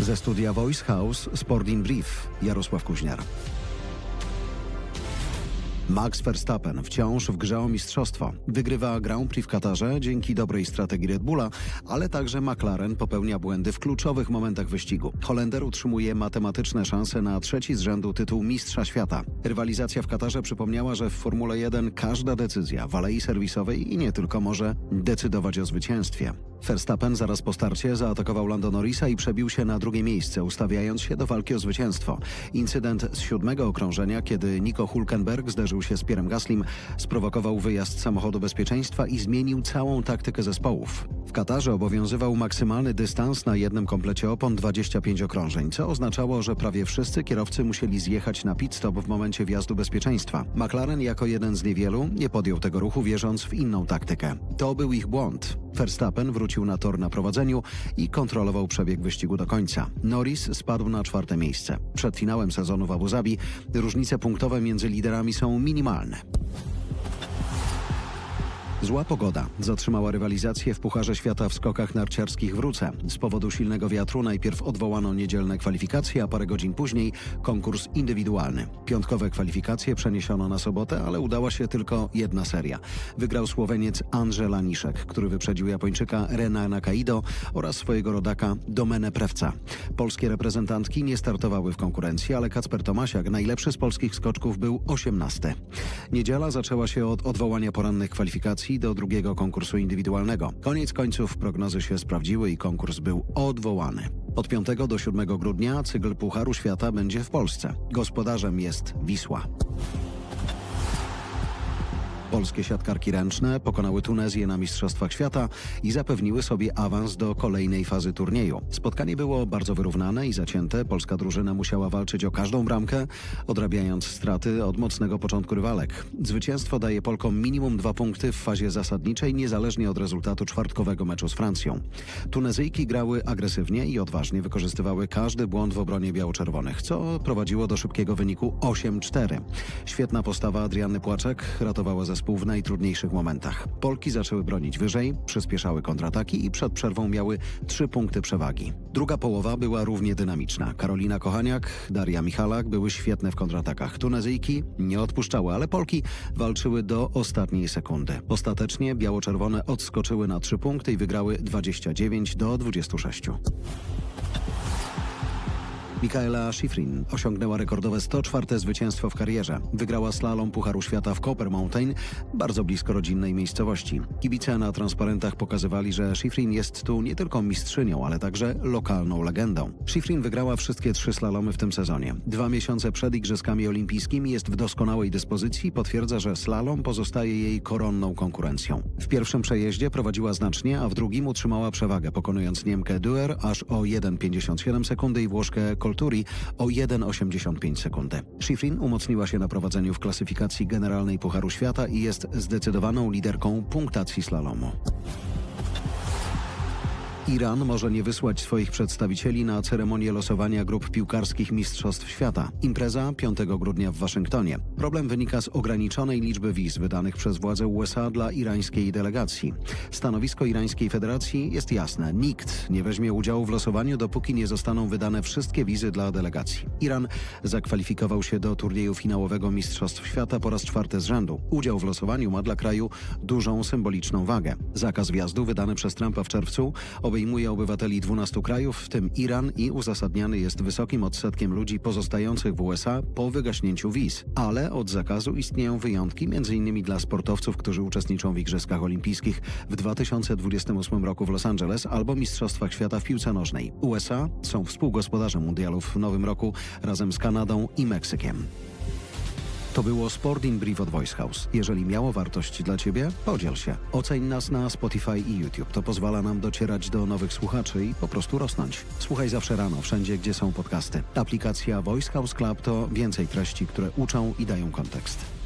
Ze studia Voice House Sport in Brief Jarosław Kuźniar. Max Verstappen wciąż w grze o mistrzostwo. Wygrywa Grand Prix w Katarze dzięki dobrej strategii Red Bulla, ale także McLaren popełnia błędy w kluczowych momentach wyścigu. Holender utrzymuje matematyczne szanse na trzeci z rzędu tytuł Mistrza Świata. Rywalizacja w Katarze przypomniała, że w Formule 1 każda decyzja w alei serwisowej i nie tylko może decydować o zwycięstwie. Verstappen zaraz po starcie zaatakował Lando Norrisa i przebił się na drugie miejsce, ustawiając się do walki o zwycięstwo. Incydent z siódmego okrążenia, kiedy Nico Hulkenberg zderzył się z Pierem Gaslim, sprowokował wyjazd samochodu bezpieczeństwa i zmienił całą taktykę zespołów. Katarze obowiązywał maksymalny dystans na jednym komplecie opon 25 okrążeń, co oznaczało, że prawie wszyscy kierowcy musieli zjechać na pit stop w momencie wjazdu bezpieczeństwa. McLaren jako jeden z niewielu nie podjął tego ruchu, wierząc w inną taktykę. To był ich błąd. Verstappen wrócił na tor na prowadzeniu i kontrolował przebieg wyścigu do końca. Norris spadł na czwarte miejsce. Przed finałem sezonu w Abu Zabi różnice punktowe między liderami są minimalne. Zła pogoda zatrzymała rywalizację w Pucharze Świata w skokach narciarskich w Ruce. Z powodu silnego wiatru najpierw odwołano niedzielne kwalifikacje, a parę godzin później konkurs indywidualny. Piątkowe kwalifikacje przeniesiono na sobotę, ale udała się tylko jedna seria. Wygrał Słoweniec Andrzej Laniszek, który wyprzedził Japończyka Rena Nakaido oraz swojego rodaka Domenę Prewca. Polskie reprezentantki nie startowały w konkurencji, ale Kacper Tomasiak, najlepszy z polskich skoczków, był 18. Niedziela zaczęła się od odwołania porannych kwalifikacji do drugiego konkursu indywidualnego. Koniec końców prognozy się sprawdziły i konkurs był odwołany. Od 5 do 7 grudnia cykl Pucharu Świata będzie w Polsce. Gospodarzem jest Wisła. Polskie siatkarki ręczne pokonały Tunezję na Mistrzostwach Świata i zapewniły sobie awans do kolejnej fazy turnieju. Spotkanie było bardzo wyrównane i zacięte. Polska drużyna musiała walczyć o każdą bramkę, odrabiając straty od mocnego początku rywalek. Zwycięstwo daje Polkom minimum dwa punkty w fazie zasadniczej, niezależnie od rezultatu czwartkowego meczu z Francją. Tunezyjki grały agresywnie i odważnie wykorzystywały każdy błąd w obronie biało-czerwonych, co prowadziło do szybkiego wyniku 8-4. Świetna postawa Adriany Płaczek ratowała zespół w najtrudniejszych momentach. Polki zaczęły bronić wyżej, przyspieszały kontrataki i przed przerwą miały trzy punkty przewagi. Druga połowa była równie dynamiczna. Karolina Kochaniak, Daria Michalak były świetne w kontratakach. Tunezyjki nie odpuszczały, ale Polki walczyły do ostatniej sekundy. Ostatecznie biało-czerwone odskoczyły na trzy punkty i wygrały 29 do 26. Mikaela Schifrin osiągnęła rekordowe 104 zwycięstwo w karierze. Wygrała slalom Pucharu Świata w Copper Mountain, bardzo blisko rodzinnej miejscowości. Kibice na transparentach pokazywali, że Schifrin jest tu nie tylko mistrzynią, ale także lokalną legendą. Schifrin wygrała wszystkie trzy slalomy w tym sezonie. Dwa miesiące przed Igrzyskami Olimpijskimi jest w doskonałej dyspozycji i potwierdza, że slalom pozostaje jej koronną konkurencją. W pierwszym przejeździe prowadziła znacznie, a w drugim utrzymała przewagę, pokonując Niemkę Duer aż o 1,57 sekundy i Włoszkę Colturi o 1,85 sekundy. Schifrin umocniła się na prowadzeniu w klasyfikacji generalnej Pucharu Świata i jest zdecydowaną liderką punktacji slalomu. Iran może nie wysłać swoich przedstawicieli na ceremonię losowania grup piłkarskich Mistrzostw Świata. Impreza 5 grudnia w Waszyngtonie. Problem wynika z ograniczonej liczby wiz wydanych przez władze USA dla irańskiej delegacji. Stanowisko irańskiej federacji jest jasne. Nikt nie weźmie udziału w losowaniu, dopóki nie zostaną wydane wszystkie wizy dla delegacji. Iran zakwalifikował się do turnieju finałowego Mistrzostw Świata po raz czwarty z rzędu. Udział w losowaniu ma dla kraju dużą symboliczną wagę. Zakaz wjazdu wydany przez Trumpa w czerwcu obejmuje obywateli 12 krajów, w tym Iran i uzasadniany jest wysokim odsetkiem ludzi pozostających w USA po wygaśnięciu wiz. Ale od zakazu istnieją wyjątki, m.in. dla sportowców, którzy uczestniczą w Igrzyskach Olimpijskich w 2028 roku w Los Angeles albo Mistrzostwach Świata w piłce nożnej. USA są współgospodarzem mundialów w nowym roku razem z Kanadą i Meksykiem. To było Sport in Brief od Voice House. Jeżeli miało wartość dla Ciebie, podziel się. Oceń nas na Spotify i YouTube. To pozwala nam docierać do nowych słuchaczy i po prostu rosnąć. Słuchaj zawsze rano, wszędzie, gdzie są podcasty. Aplikacja Voice House Club to więcej treści, które uczą i dają kontekst.